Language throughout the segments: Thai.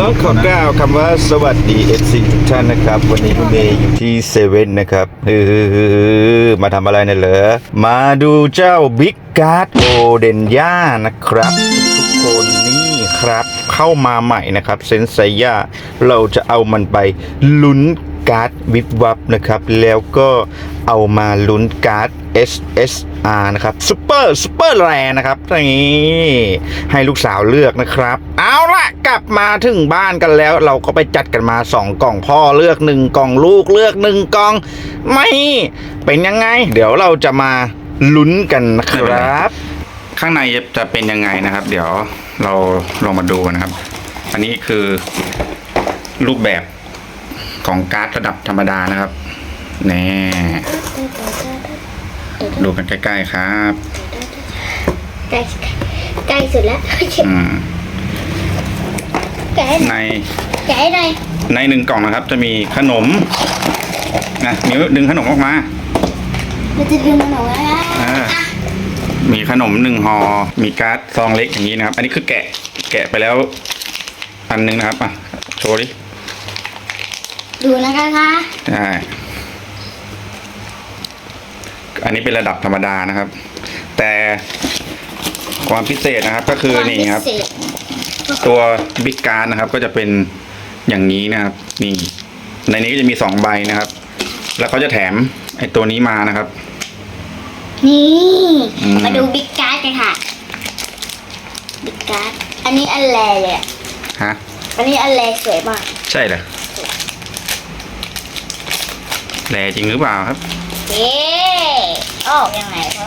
ต้องขอกล่าวคำว่าสวัสดี FC ทุกท่านนะครับ วันนี้คุณเมย์อยู่ที่เซเว่นนะครับเออมาทำอะไรเนี่ยเหรอ มาดูเจ้าบิ๊กการ์ดโอเดนย่านะครับ ทุกคนนี่ครับ เข้ามาใหม่นะครับ เซนไซย่าเราจะเอามันไปลุ้นการ์ดวิบวับนะครับ แล้วก็เอามาลุ้นการ์ด R นะครับซูเปอร์ซูเปอร์แรนะครับนี่ให้ลูกสาวเลือกนะครับ เอาละกลับมาถึงบ้านกันแล้ว เราก็ไปจัดกันมา 2 กล่องพ่อเลือก 1 กล่องลูกเลือก 1 กล่อง ไม่เป็นยังไง เดี๋ยวเราจะมาลุ้นกันนะครับ ข้างในจะเป็นยังไงนะครับ เดี๋ยวเราลองมาดูนนะครับ อันนี้คือรูปแบบของการ์ดระดับธรรมดานะครับนี่ ดูกันใกล้ๆครับ ใกล้ใกล้สุดแล้วอืมแกะให้หในน่อยแกะให้หน่อยในหนึ่งกล่องนะครับ จะมีขนมนะนิ้วดึงขนมออกมามันจะดึงมันออกมาแล้วอ่ามีขนมหนึ่งห่อมีการ์ดซองเล็กอย่างนี้นะครับ อันนี้คือแกะแกะไปแล้ว อันหนึงนะครับอะโชว์ดิดูนะคะคะใช่ อันนี้เป็นระดับธรรมดานะครับ แต่ความพิเศษนะครับก็คือนี่ครับวามพิเศษตัวบิ๊กการ์ดนะครับก็จะเป็นอย่างนี้นะครับ นี่ ในนี้ก็จะมีสองใบนะครับ แล้วเขาจะแถมไอ้ตัวนี้มานะครับ นี่อืมมาดูบิ๊กการ์ดกันค่ะบิ๊กการ์ดอันนี้อันแรเลยอะฮะอันนี้อันแรสวยมาก ใช่เหรอแหลจริงหรือเปล่าครับ เอ๊ ออกยังไงเพราะ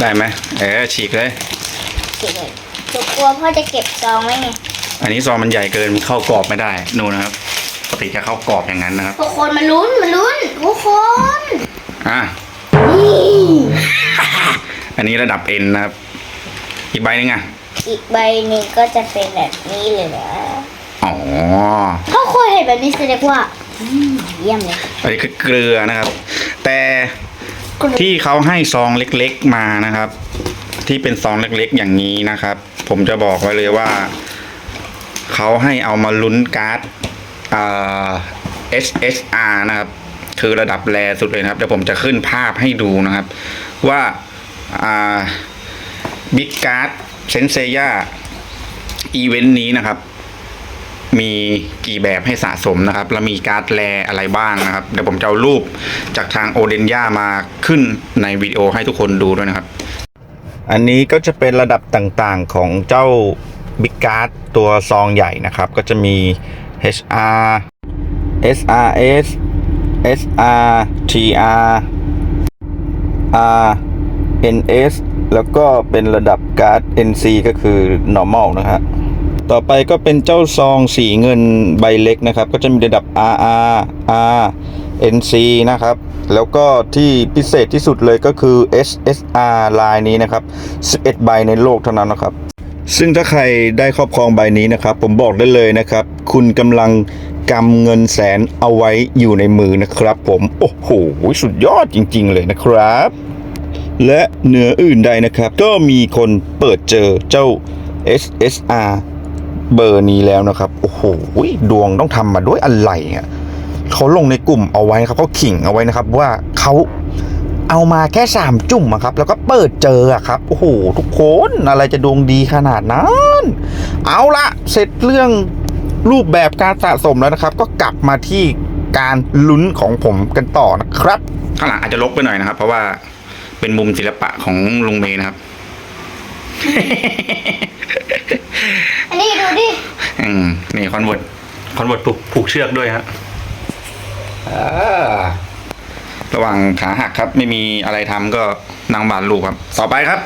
ได้ไหมเออฉีกเลย เก็บเลยตัวกลัวพ่อจะเก็บซองไว้ไงอันนี้ซองมันใหญ่เกินมันเข้ากรอบไม่ได้นู่นนะครับปกติจะเข้ากรอบอย่างนั้นนะครับทุกคนมาลุ้นมาลุ้นทุกคนอะนี่อันนี้ระดับเอ็นนะครับ อีกใบหนึงอะอีกใบหนึ่งก็จะเป็นแบบนี้เลยนะอ๋อถ้าเคยเห็นแบบนี้แสดงว่าอืมเยี่ยมเลยอันนี้คือเกลือนะครับ แต่ที่เขาให้ซองเล็กๆมานะครับ ที่เป็นซองเล็กๆอย่างนี้นะครับ ผมจะบอกไว้เลยว่า เขาให้เอามาลุ้นการ์ดอ่า SSR นะครับ คือระดับแรสุดเลยนะครับเดี๋ยวผมจะขึ้นภาพให้ดูนะครับ ว่าอ่าบิ๊กการ์ดเซนเซียอีเวนต์นี้นะครับ มีกี่แบบให้สะสมนะครับ แล้วมีการ์ดแรอะไรบ้างนะครับ เดี๋ยวผมจะเอารูปจากทางโอเดนย่ามาขึ้นในวิดีโอให้ทุกคนดูด้วยนะครับ อันนี้ก็จะเป็นระดับต่างๆของเจ้าบิ๊กการ์ดตัวซองใหญ่นะครับ ก็จะมี HR SRS SR TR R NS แล้วก็เป็นระดับการ์ด NC ก็คือ normal นะฮะ ต่อไปก็เป็นเจ้าซองสีเงินใบเล็กนะครับ ก็จะมีระดับ RR R NC นะครับ แล้วก็ที่พิเศษที่สุดเลยก็คือ SSR ลายนี้นะครับ 11 ใบในโลกเท่านั้นนะครับ ซึ่งถ้าใครได้ครอบครองใบนี้นะครับ ผมบอกได้เลยนะครับ คุณกำลังกำเงินแสนเอาไว้อยู่ในมือนะครับ ผม โอ้โห สุดยอดจริง ๆ เลยนะครับ และเหนืออื่นใดนะครับ ก็มีคนเปิดเจอเจ้า SSR เบอร์นี้แล้วนะครับ โอ้โหดวงต้องทำมาด้วยอะไรอะเขาลงในกลุ่มเอาไว้ครับเขาขิงเอาไว้นะครับ ว่าเขาเอามาแค่สามจุ่มอะครับ แล้วก็เปิดเจอครับโอ้โหทุกคนอะไรจะดวงดีขนาดนั้น เอาละเสร็จเรื่องรูปแบบการสะสมแล้วนะครับ ก็กลับมาที่การลุ้นของผมกันต่อนะครับข้างหลังอาจจะลกไปหน่อยนะครับ เพราะว่าเป็นมุมศิลปะของลุงเมย์นะครับ ดูดิอืมนี่คอนเวิร์ตคอนเวิร์ตผูกผูกเชือกด้วยฮะอ่าระหว่างขาหักครับ ไม่มีอะไรทำก็นั่งบานลูกครับ ต่อไปครับ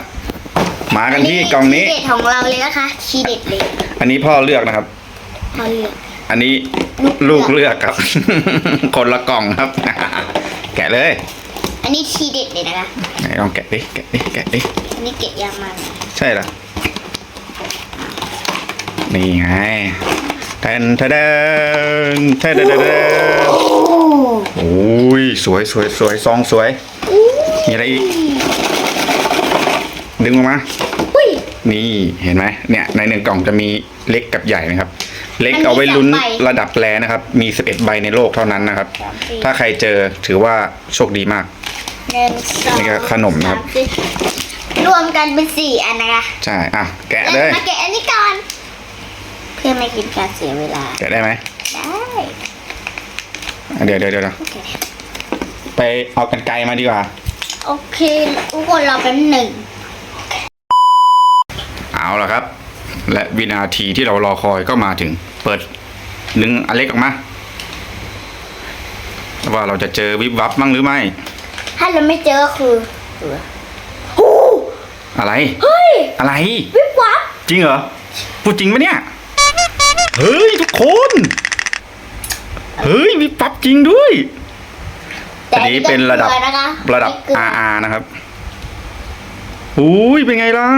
มากันที่กล่องนี้ ทีเด็ดของเราเลยนะคะทีเด็ดเลยอันนี้พ่อเลือกนะครับ พอเลือก อันนี้ลูลูกกเลืเลืออกกครับ คนละกล่องครับ แกะเลยอันนี้ทีเด็ดเลยนะคะไหนลองแกะดิแกะดิแกะดิอันนี้เก็บยากมากใช่เหรอ นี่ไงแทนแทนแทนแทนแทนแทนโอ้โอ้ยสวยสวยสวยซองสวย มีอะไรอีก ดึงออกมาอุ้ยนี่เห็นไหมเนี่ยในหนึ่งกล่องจะมีเล็กกับใหญ่นะครับ เล็กเอาไว้ลุ้นระดับแรนะครับ มีสิบเอ็ดใบในโลกเท่านั้นนะครับสามสี่ถ้าใครเจอถือว่าโชคดีมากหนึ่งสองนี่ก็ขนมนะครับสาสี่รวมกันเป็นสี่อันนะคะ ใช่ อะ แกะเลแล้วยมาแกะอันนี้ก่อนเพื่อไม่กินการเสียเวลาแกะได้ไหมได้อะเดี๋ยวเดี๋ยวเดี๋ยวโอเคไปเอากันไกลมาดีกว่า โอเคทุกคนรอแป๊บหนึ่งเอาละครับ และวินาทีที่เรารอคอยก็มาถึง เปิดหนึ่งอันเล็กออกมา ว่าเราจะเจอวิบวับมั้งหรือไม่ ถ้าเราไม่เจอก็คือเสือโอ้อะไร เฮ้ย อะไร วิบวับจริงเหรอพูดจริงปะเนี่ย เฮ้ยทุกคน เฮ้ยวิบวับจริงด้วยอันนี้เป็นระดับแต่อันนี้ก็เกลือนะคะระดับเกลือ RR นะครับอุ้ยเป็นไงเล่า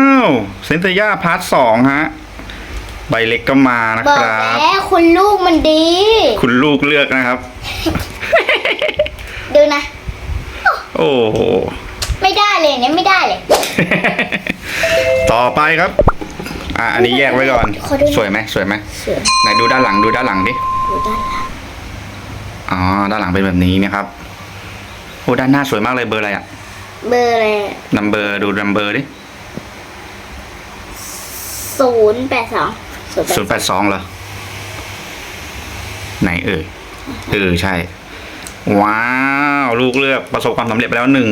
เซนเตย่าพาร์ทสองฮะ ใบเล็กก็มานะบอกครับแล้วคุณลูกมันดี คุณลูกเลือกนะครับ ดูนะ โอ้โห ไม่ได้เลยเนี่ยไม่ได้เลย ต่อไปครับ อะอันนี้แยกไว้ก่อน ขอดูหน่อย สวยไหมสวยไหมเสือไหนดูด้านหลังดูด้านหลังดิดูด้านหลังอ๋อ ด้านหลังเป็นแบบนี้นะครับ โอ้ ด้านหน้าสวยมากเลยเบอร์อะไรอะเบอร์อะไรนัมเบอร์ดูนัมเบอร์ดิศูนย์แปดสองศูนย์แปดศูนย์แปดสองเหรอ ไหนเอ่ยเออใช่ ว้าว ลูกเลือกประสบความสำเร็จไปแล้วหนึ่ง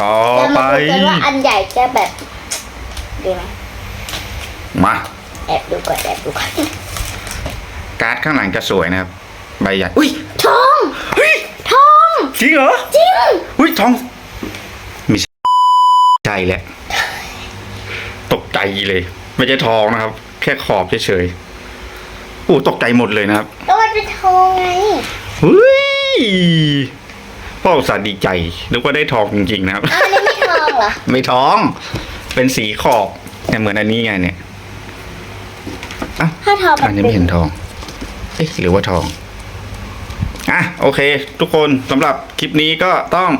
ต่อจะไป มาดูกันว่าอันใหญ่จะแบบดูไหม มาแอบดูก่อนแอบดูก่อนการ์ดข้างหลังจะสวยนะครับ ใบใหญ่อุ้ยทองเฮ้ยทองจริงเหรอจริงอุ้ยทองไม่ใช่ใจแหละตกใจเลย ไม่ใช่ทองนะครับ แค่ขอบเฉยๆโอ้ตกใจหมดเลยนะครับก็มันเป็นทองไงเฮ้ยพ่ออุตส่าห์ดีใจนึกว่าได้ทองจริงๆนะครับอ้าวอันนี้ไม่ทองเหรอไม่ทอง เป็นสีขอบเนี่ยเหมือนอันนี้ไงเนี่ยอะถ้า ทองอันนี้ไม่เห็นทอง เอ๊ะหรือว่าทอง อะโอเค ทุกคนสำหรับคลิปนี้ก็ต้อง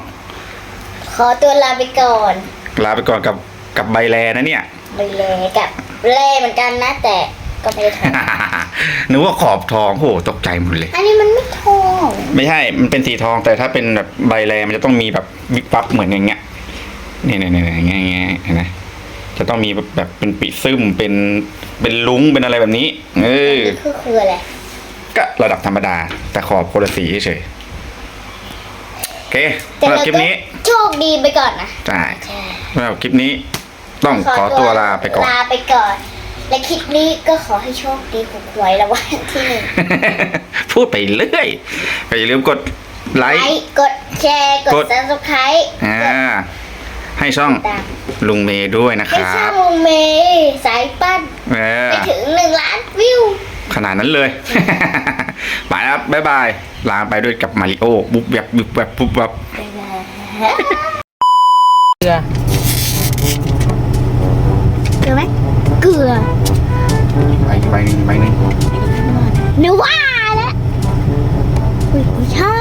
ขอตัวลาไปก่อน ลาไปก่อนกับกับใบแลนะเนี่ยไปเลยกับเล่เหมือนกันนะแต่ก็ไม่ได้ทองนึกว่าขอบทองโหตกใจหมดเลย อันนี้มันไม่ทอง ไม่ใช่ มันเป็นสีทองแต่ถ้าเป็นแบบใบแลมันจะต้องมีแบบวิบวับเหมือนอย่างเงี้ยเนี่ยเนี่ยเนี่ยอย่างเงี้ยอย่างเงี้ยเห็นไหม จะต้องมีแบบแบบเป็นปีซึมเป็นเป็นลุ้งเป็นอะไรแบบนี้ เออนี่คือคืออะไรก็ระดับธรรมดา แต่ขอบคนละสีเฉยๆโอเคแต่สำหรับเราคลิปก็นี้ โชคดีไปก่อนนะใช่ใช่สำหรับคลิปนี้ ต้องขอตัวลาไปก่อนลาไปก่อน และคลิปนี้ก็ขอให้โชคดีถูกหวยรางวัลที่หนึ่งพูดไปเรื่อยก็อย่าลืมกดไลไลค์ค์กดแชร์กกดดซับสไครต์อ่า ให้ช่องตามลุงเมย์ด้วยนะคให้รัช่าบงลุงเมย์สายปั้นเออ ไปถึงหนึ่งล้านวิว ขนาดนั้นเลย ไปครับบ๊ายบาย ลาไปด้วยกับมาริโอบุบแบบบุบแบบบุบแบบ เกลือเกลือไหมเกลือไปไปหนึ่งไปหนึ่งหนูว่าแล้วเฮ้ยไม่ใช่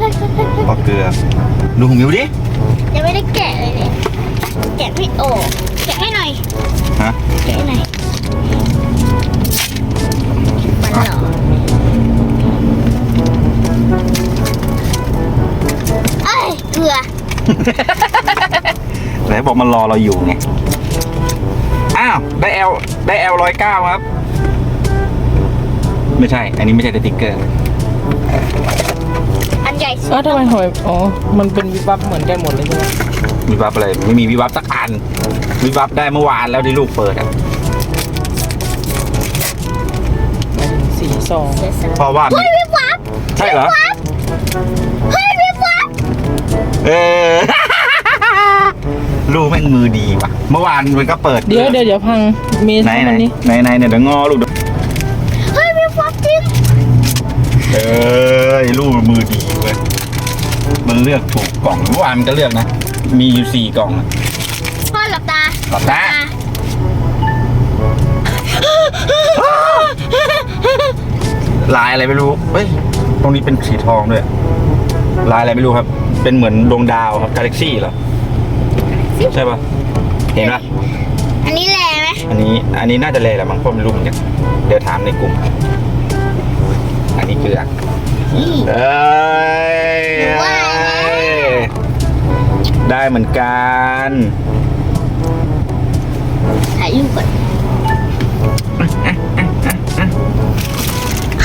ฮ้ยเฮ้ยเฮ้ยเฮ้ยเฮ้ยเฮ้ยเฮ้ยปอเกลือดูของมิวดิยังไม่ได้แกะเลยเนี่ยแกะไม่ออกแกะให้หน่อยฮะแกะให้หน่อยมันเหรอเอ้ยเกลือไหนบอกมันรอเราอยู่ไงอ้าวได้เอลได้เอลร้อยเก้าครับ ไม่ใช่ อันนี้ไม่ใช่สติ๊กเกอร์อัน ใหญ่สุอ้าวดทำไมหอยอ๋อ มันเป็นวิบวับเหมือนกันหมดเลยใช่ไหมวิบวับอะไรไม่มีวิบวับสักอันวิบวับได้เมื่อวานแล้วที่ลูกเปิดอะหมายถึงสีซองเพราะว่าเฮ้ยวิบวับใช่เหรอเฮ้ยวิบวับเออ ลูกแม่งมือดีว่ะเมื่อวานมันก็เปิดเดี๋ยวเดี๋ยวเดี๋ยวพังเมย์ไหนไหนทำอันนี้ไหนไหนเนี่ยเดี๋ยวงอลูกเดี๋ยวเฮ้ยวิบวับจริงเอ้ย ลูกมันมือดีเว้ยมันเลือกถูกกล่องเมื่อวานมันก็เลือกนะ มีอยู่สี่กล่องอะ พ่อหลับตาหลับตา ลายอะไรไม่รู้ เฮ้ย ตรงนี้เป็นสีทองด้วย ลายอะไรไม่รู้ครับ เป็นเหมือนดวงดาวครับ กาแล็กซี่เหรอสิใช่ปะเห็นปะอันนี้แรงไหมอันนี้ อันนี้น่าจะเลยแหละมั้งเพราะมันรุ่มกัน เดี๋ยวถามในกลุ่ม อันนี้เกลือนี่ เอ้ยว่าแล้วได้เหมือนกันถ่ายรูปก่อน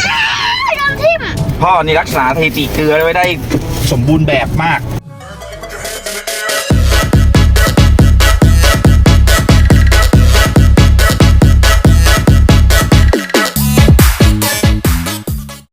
อ้าวโดนทิ่มพ่อนี่รักษาสถิติเกลือไว้ได้สมบูรณ์แบบมาก